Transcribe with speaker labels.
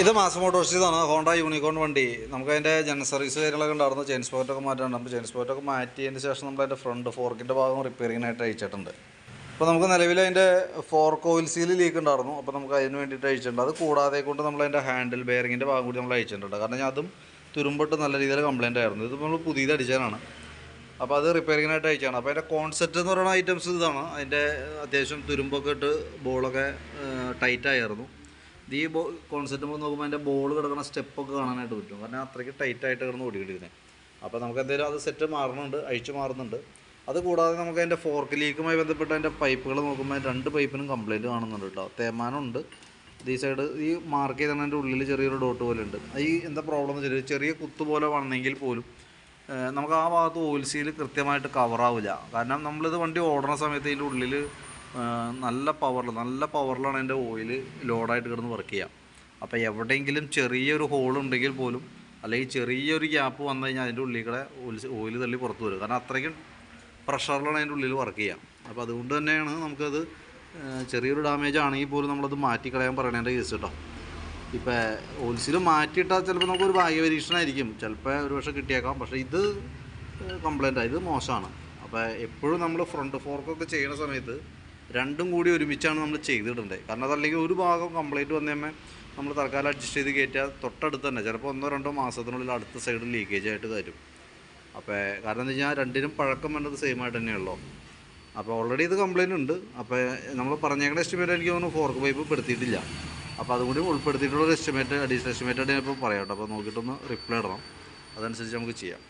Speaker 1: ഇത് mass മോട്ടോഴ്സിതാണ് Honda unicorn വണ്ടി. നമുക്ക് അതിന്റെ ജനറൽ സർവീസ് കാര്യങ്ങളൊക്കെ ഉണ്ടായിരുന്നു. ചെയിൻ സ്പോറ്റൊക്കെ മാറ്റാണ്ട് അപ്പോൾ ചെയിൻ സ്പോറ്റൊക്കെ മാറ്റിയതിന് ശേഷം നമ്മൾ അതിന്റെ ഫ്രണ്ട് ഫോർക്കിന്റെ ഭാഗം റിപ്പയറിങ്ങിനായിട്ട് അയച്ചിട്ടുണ്ട്. അപ്പോൾ നമുക്ക് നിലവിൽ അതിന്റെ ഫോർക്ക് ഓയിൽ സീൽ ലീക്ക് ഉണ്ടായിരുന്നു. അപ്പോൾ നമുക്ക് അതിന് വേണ്ടിയിട്ട് അയച്ചിട്ടുണ്ട്. അത് കൂടാതെ കൊണ്ട് നമ്മൾ അതിന്റെ ഹാൻഡിൽ ബെയറിങ്ങിന്റെ ഭാഗം കൂടി നമ്മൾ അയച്ചിട്ടുണ്ട്. കാരണം ഞാൻ അതും തുരുമ്പിട്ട് നല്ല രീതിയിൽ കംപ്ലയിന്റ് ആയിരുന്നു. ഇത് നമ്മൾ പുതിയത് അടിച്ചതാണ്. അപ്പോൾ അത് റിപ്പയറിങ്ങിനായിട്ട് അയച്ചാണ്. അപ്പോൾ അതിന്റെ കോൺസെപ്റ്റ് എന്ന് പറയുന്ന ഐറ്റംസ് ഇതാണ്. അതിന്റെ അത്യാവശ്യം തുരുമ്പൊക്കെ ഇട്ട് ബോളൊക്കെ ടൈറ്റ് ആയിരുന്നു. ഇത് ഈ ബോ കോൺസെപ്റ്റ് നമ്മൾ നോക്കുമ്പോൾ അതിന്റെ ബോൾ കിടക്കുന്ന സ്റ്റെപ്പൊക്കെ കാണാനായിട്ട് പറ്റും. കാരണം അത്രയ്ക്ക് ടൈറ്റായിട്ട് കിടന്ന് ഓടിക്കിട്ടിരുന്നത് അപ്പോൾ നമുക്ക് എന്തെങ്കിലും അത് സെറ്റ് മാറുന്നുണ്ട് അഴിച്ചു മാറുന്നുണ്ട്. അത് കൂടാതെ നമുക്ക് അതിന്റെ ഫോർക്ക് ലീക്കുമായി ബന്ധപ്പെട്ട് അതിന്റെ പൈപ്പുകൾ നോക്കുമ്പോൾ രണ്ട് പൈപ്പിനും കംപ്ലയിന്റ് കാണുന്നുണ്ട് കേട്ടോ. തേമാനമുണ്ട് ഈ സൈഡ് ഈ മാർക്ക് ചെയ്തതിന്റെ ഉള്ളിൽ ചെറിയൊരു ഡോട്ട് പോലെ ഉണ്ട്. ഈ എന്താ പ്രോബ്ലം എന്ന് വെച്ചാൽ ചെറിയ കുത്തു പോലെ വന്നെങ്കിൽ പോലും നമുക്ക് ആ ഭാഗത്ത് ഓയിൽ സീൽ കൃത്യമായിട്ട് കവറാവില്ല കാരണം നമ്മളിത് വണ്ടി ഓടുന്ന സമയത്ത് ഇതിന്റെ ഉള്ളിൽ നല്ല പവറിൽ നല്ല പവറിലാണ് അതിന്റെ ഓയിൽ ലോഡായിട്ട് കിടന്ന് വർക്ക് ചെയ്യുക അപ്പോൾ എവിടെയെങ്കിലും ചെറിയൊരു ഹോൾ ഉണ്ടെങ്കിൽ പോലും അല്ലെങ്കിൽ ചെറിയൊരു ഗ്യാപ്പ് വന്നു കഴിഞ്ഞാൽ അതിന്റെ ഉള്ളിൽ കൂടെ ഓയിൽ തള്ളി പുറത്തു വരും. കാരണം അത്രയ്ക്കും പ്രഷറിലാണ് അതിന്റെ ഉള്ളിൽ വർക്ക് ചെയ്യുക അപ്പോൾ അതുകൊണ്ട് തന്നെയാണ് നമുക്കത് ചെറിയൊരു ഡാമേജ് ആണെങ്കിൽ പോലും നമ്മളത് മാറ്റിക്കളയാൻ പറയണേന്റെ കേസ് കേട്ടോ ഇപ്പോൾ ഓൽസിൽ മാറ്റിയിട്ടാൽ ചിലപ്പോൾ നമുക്കൊരു ഭാഗ്യപരീക്ഷണമായിരിക്കും ചിലപ്പോൾ ഒരു പക്ഷേ കിട്ടിയേക്കാം. പക്ഷേ ഇത് കംപ്ലൈന്റാണ് ഇത് മോശമാണ്. അപ്പോൾ എപ്പോഴും നമ്മൾ ഫ്രണ്ട് ഫോർക്കൊക്കെ ചെയ്യുന്ന സമയത്ത് രണ്ടും കൂടി ഒരുമിച്ചാണ് നമ്മൾ ചെയ്തിടേണ്ടത് കാരണം അതല്ലെങ്കിൽ ഒരു ഭാഗം കംപ്ലൈന്റ് വന്നു കഴിയുമ്പോൾ നമ്മൾ തൽക്കാലം അഡ്ജസ്റ്റ് ചെയ്ത് കയറ്റിയാൽ തൊട്ടടുത്ത് തന്നെ. ചിലപ്പോൾ ഒന്നോ രണ്ടോ മാസത്തിനുള്ളിൽ അടുത്ത സൈഡ് ലീക്കേജ് ആയിട്ട് തരും. അപ്പോൾ കാരണം എന്താ വെച്ചാൽ രണ്ടിനും പഴക്കം വേണ്ടത് സെയിം ആയിട്ട് തന്നെയുള്ളൂ. അപ്പോൾ ഓൾറെഡി ഇത് കംപ്ലയിന്റ് ഉണ്ട്. അപ്പോൾ നമ്മൾ പറഞ്ഞേക്കുന്ന എസ്റ്റിമേറ്റ് എനിക്ക് തോന്നുന്നു ഫോർക്ക് പൈപ്പ് പെടുത്തിയിട്ടില്ല. അപ്പോൾ അതും കൂടി ഉൾപ്പെടുത്തിയിട്ടുള്ള ഒരു എസ്റ്റിമേറ്റ് അഡീഷണൽ എസ്റ്റിമേറ്റ് ആയിട്ട് ഞാൻ ഇപ്പോൾ പറയാം കേട്ടോ അപ്പോൾ നോക്കിയിട്ടൊന്ന് റിപ്ലൈ ഇടണം. അതനുസരിച്ച് നമുക്ക് ചെയ്യാം.